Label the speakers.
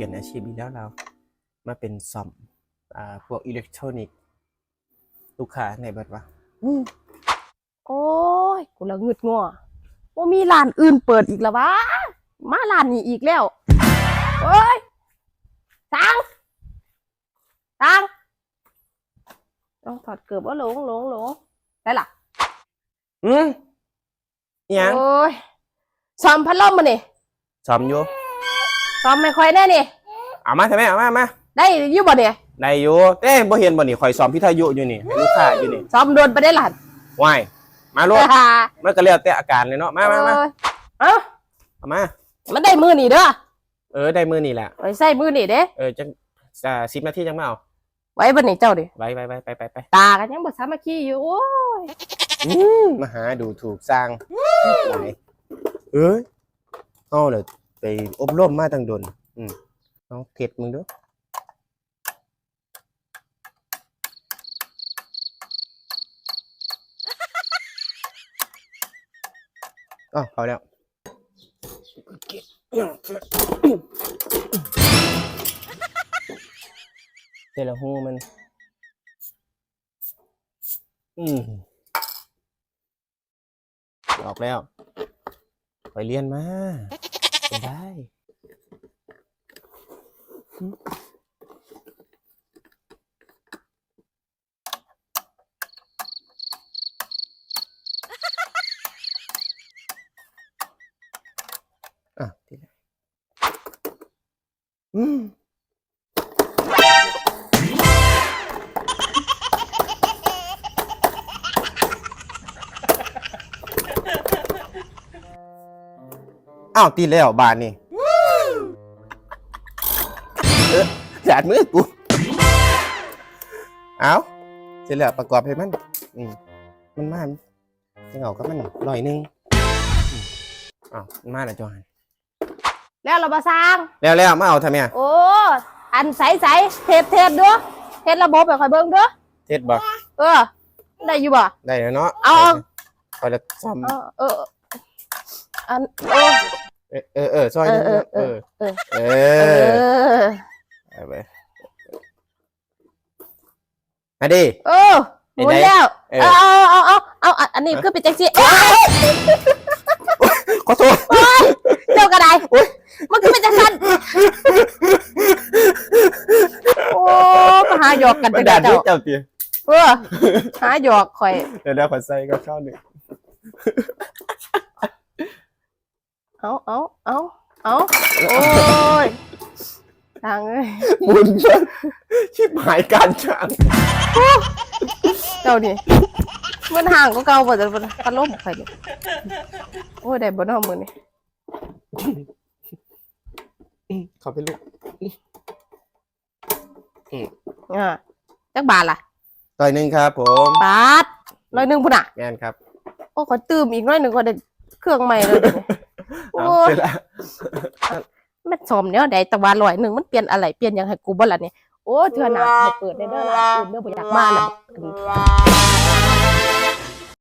Speaker 1: ลี่ยนอาชีพอีกแล้วเรา มาเป็นซ่อมอ่าพวกอิเล็กทรอนิกส์ลูกค้าในเบิดวะ
Speaker 2: โอ้ยกูละงึดงัวว่ามีร้านอื่นเปิดอีกแล้ววะมาร้านนี้อีกแล้วโอ้ยตังตังต้องถอดเกือบว่าหลงหลงหลงได้ล่ะ
Speaker 1: อืมอิหยัง
Speaker 2: โอ้ยซ้อมพัดลมมานี่
Speaker 1: ซ่อมอยู่
Speaker 2: ซ้อมไม่ค่อยแน่นี่
Speaker 1: เอามาทำไมเอามามา
Speaker 2: ได้อยี่บ่เนี่ย
Speaker 1: ได้อยู่เต้บ่เห็นบ่นี่ข่อยซ่อมพิทยุอยู่นี่ให้ลูกค้าอยู่นี่
Speaker 2: ซ้อมโดนไปได้หลาน
Speaker 1: ว้ายมาลูกมันก็แล้วแต่อาการเลยเนาะมามามา
Speaker 2: เอ้า
Speaker 1: เอามา
Speaker 2: มันได้มือนี่เด้อ
Speaker 1: เออได้มือนี่แหละ
Speaker 2: ไว้ใส่มือนี่เด้
Speaker 1: เออจังอ่า10นาทีจังมาเอา
Speaker 2: ไว้บันนี่เจ้าดิ
Speaker 1: ไว้ไว้ไว้ไปไปไป
Speaker 2: ตากันยังบ่สามัคคีอยู่โอ้ย
Speaker 1: อืมมาหาดูถูกสร้างหลายเอ้ยเอาเลย ไปอบรมมาตั้งดนอืมลองเทสมึงดูอ๋อเขาแล้วเต่ละหูมัน อืมออกแล้ว ไปเรียนมาไปได้อืม อะทีละอืมอ้าวตีแล้วบานนี่เออหยาดมือกูเอาเสร็จแล้วประกอบให้มันอืมมันมาจังเอากับมันลอยนึงอ้าวมันมาแล้วจอหัน
Speaker 2: แล้วเรามาสร้าง
Speaker 1: แล้วแล้วมาเอาทำไมอะ
Speaker 2: โอ้อันใสใสๆเทปเทปด้วยเทประบบไปคอยเบิ่งเด้อ
Speaker 1: เทศบอก
Speaker 2: เออ ได้อยู่บ่
Speaker 1: ได้แล้วเนาะ
Speaker 2: เอา
Speaker 1: คอยจะซ่อม
Speaker 2: เออเอออันเออ
Speaker 1: เออเออเออซอยหนึง
Speaker 2: เออ
Speaker 1: เอ
Speaker 2: เอ
Speaker 1: อ
Speaker 2: อเออ
Speaker 1: เอ
Speaker 2: เอ
Speaker 1: อ
Speaker 2: อ
Speaker 1: เอาไปมาดิ
Speaker 2: เออหมุนแล้ว
Speaker 1: เอ
Speaker 2: เอ
Speaker 1: อ
Speaker 2: อเอาเอาเอาเอาเอาอันนี้คือเป็นจังซี่เอ้ย
Speaker 1: ขอโทษ
Speaker 2: เจ้ากระไดมันคือเป็นจังซั่นโอ้มา หาหยอกกัน
Speaker 1: มั
Speaker 2: จั
Speaker 1: น
Speaker 2: ง
Speaker 1: ด่า
Speaker 2: ได
Speaker 1: ที่
Speaker 2: เจ้า
Speaker 1: เจ้าตี
Speaker 2: เออหาหยอกข่อย
Speaker 1: เดี๋ยวเดี๋ยวขอใส่ก็เข้าหนึ่ง
Speaker 2: เอาเอาเอาเอาโอ้ยทางเอ้ย
Speaker 1: หมุนจนชิบหายการช่าง
Speaker 2: เจ้านี่มันห่างก็เก่าบ่แต่มันพัดลมข่อยนี่โอ้ยได้บ่เนาะมื้อนี้
Speaker 1: ขอเป็นลูก
Speaker 2: อ่าจักบาทล่ะ
Speaker 1: ต่อยหนึ่งครับผม
Speaker 2: บาทร้อยหนึงพุ่นน่ะ
Speaker 1: งานครับ
Speaker 2: โอ้ขอตื่มอีกร้อยหนึงก็ได้เครื่องใหม่เลยเดี๋ยวนี้โอ้
Speaker 1: เอา
Speaker 2: ย
Speaker 1: เสร็จแล้ว
Speaker 2: แม่นสมเนี่ยใดแต่ว่าร้อยหนึงมันเปลี่ยนอะไรเปลี่ยนหยังให้กูบ่ล่ะเนี่ยโอ้เทื่อหน้าให้เปิดได้เด้อล่ะอื่นเด้อบ่อยากมาแล้วบักอันนี้